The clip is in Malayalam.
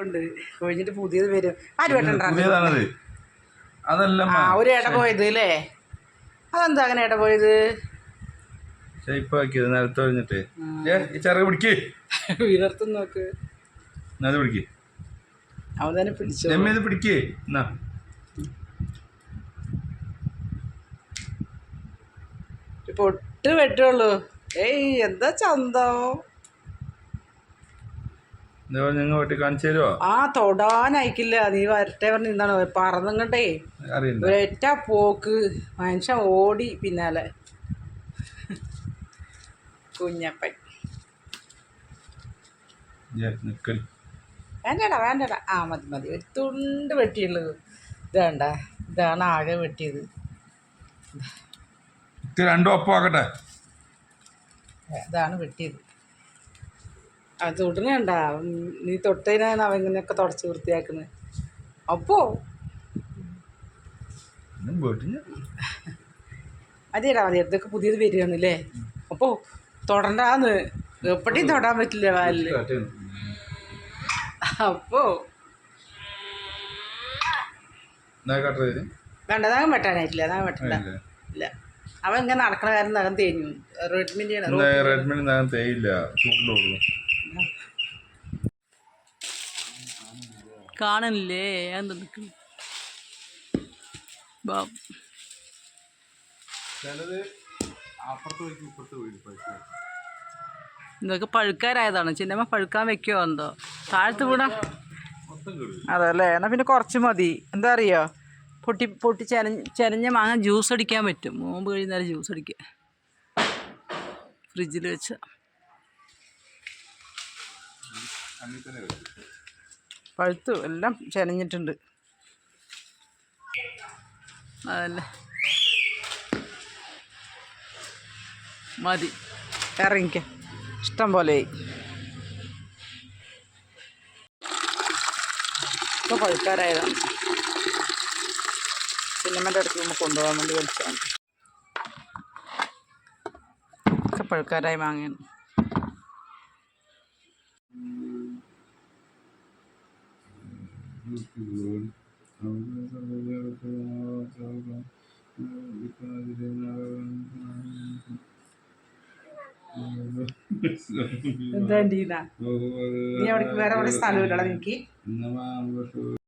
ഉണ്ട്. കൊഴിഞ്ഞിട്ട് പുതിയത് വരും. ആര് വെട്ടണ്ട പുതിയതാണത്. അതല്ല ആ ഒരു ഇട പോയത് അല്ലേ അതെന്താ അങ്ങനെ ഇട പോയത്? ഷേപ്പാക്കിയത് നിലത്ത് കഴിഞ്ഞിട്ട് ഏ ഈ ചെറുക പിടിക്ക്. വിടർത്തും നോക്ക്. അത് പിടിക്ക്. അവൻ തന്നെ പിടിച്ചു എമ്മ ഇത് പിടിക്ക്. എന്നാ. പൊട്ട് വെട്ടുള്ളൂ. ഏയ് എന്താ ചന്തം? നിങ്ങൾ വെട്ടി കാണിച്ചു തരുമോ ആ തൊടാനയക്കില്ല. നീ വരട്ടെ പറഞ്ഞ് എന്താണ് പറന്നങ്ങട്ടേ അറിയില്ല. ഒരൊറ്റ പോക്ക്. മനുഷ്യൻ ഓടി പിന്നാലെ. കുഞ്ഞപ്പൻ. വേണ്ടടാ വേണ്ടടാ. ആ മതി മതി. ഒരു തുണ്ട് വെട്ടിയുള്ളത് ഇതേണ്ട ഇതാണ് ആകെ വെട്ടിയത്. രണ്ടും ഒപ്പം ആകട്ടെ ഇതാണ് വെട്ടിയത്. അത് തൊടണേണ്ട നീ തൊട്ടതിനാണ് അവൻ ഇങ്ങനെയൊക്കെ തുടച്ച് വൃത്തിയാക്കുന്നത് അപ്പോ? അതേടാ അതെ ഇതൊക്കെ പുതിയത് വരികയാണല്ലേ? അപ്പോ തൊടണ്ടാന്ന് എപ്പോഴും തൊടാൻ പറ്റില്ല വാലിൽ. അപ്പോ? വേണ്ട അതാകും വെട്ടാനായിട്ടില്ല അതാകും വെട്ടണ്ട. ഇല്ല. അവൻ ഇങ്ങനെ നടക്കണ കാര്യം നഖം തേഞ്ഞു. റെഡ്മിന്റെ റെഡ്മിന്റെ നഖം തേയില്ല? കാണണില്ലേ എന്താ പൈസ ഇതൊക്കെ പഴുക്കാരായതാണ്. ചിന്നമ്മ പഴുക്കാൻ വെക്കുമോ എന്തോ? താഴത്ത് വീണ? അതല്ലേ? എന്നാൽ പിന്നെ കുറച്ച് മതി. എന്താ അറിയോ? പൊട്ടി പൊട്ടി ചെനഞ്ഞ ചെനഞ്ഞ മാങ്ങ ജ്യൂസ് അടിക്കാൻ പറ്റും. മോമ്പ് കഴിയുന്നേരം ജ്യൂസ് അടിക്കുക ഫ്രിഡ്ജിൽ വെച്ച. അങ്ങനെ തന്നെ വരും. പഴുത്തു എല്ലാം ചെനഞ്ഞിട്ടുണ്ട്. അതല്ല? മതി. ഇറങ്ങിക്ക. ഇഷ്ടം പോലെ ഇപ്പോൾ പഴുക്കാരായതാണ് സിനിമന്റെ അടുത്ത് നമുക്ക് കൊണ്ടുപോകാൻ വേണ്ടി വലിച്ചാണ് ഒക്കെ പഴുക്കാരായി മാങ്ങയാണ് എന്താ നീ അവിടെ വേറെ അവിടെ സ്ഥലമില്ലടാ എനിക്ക്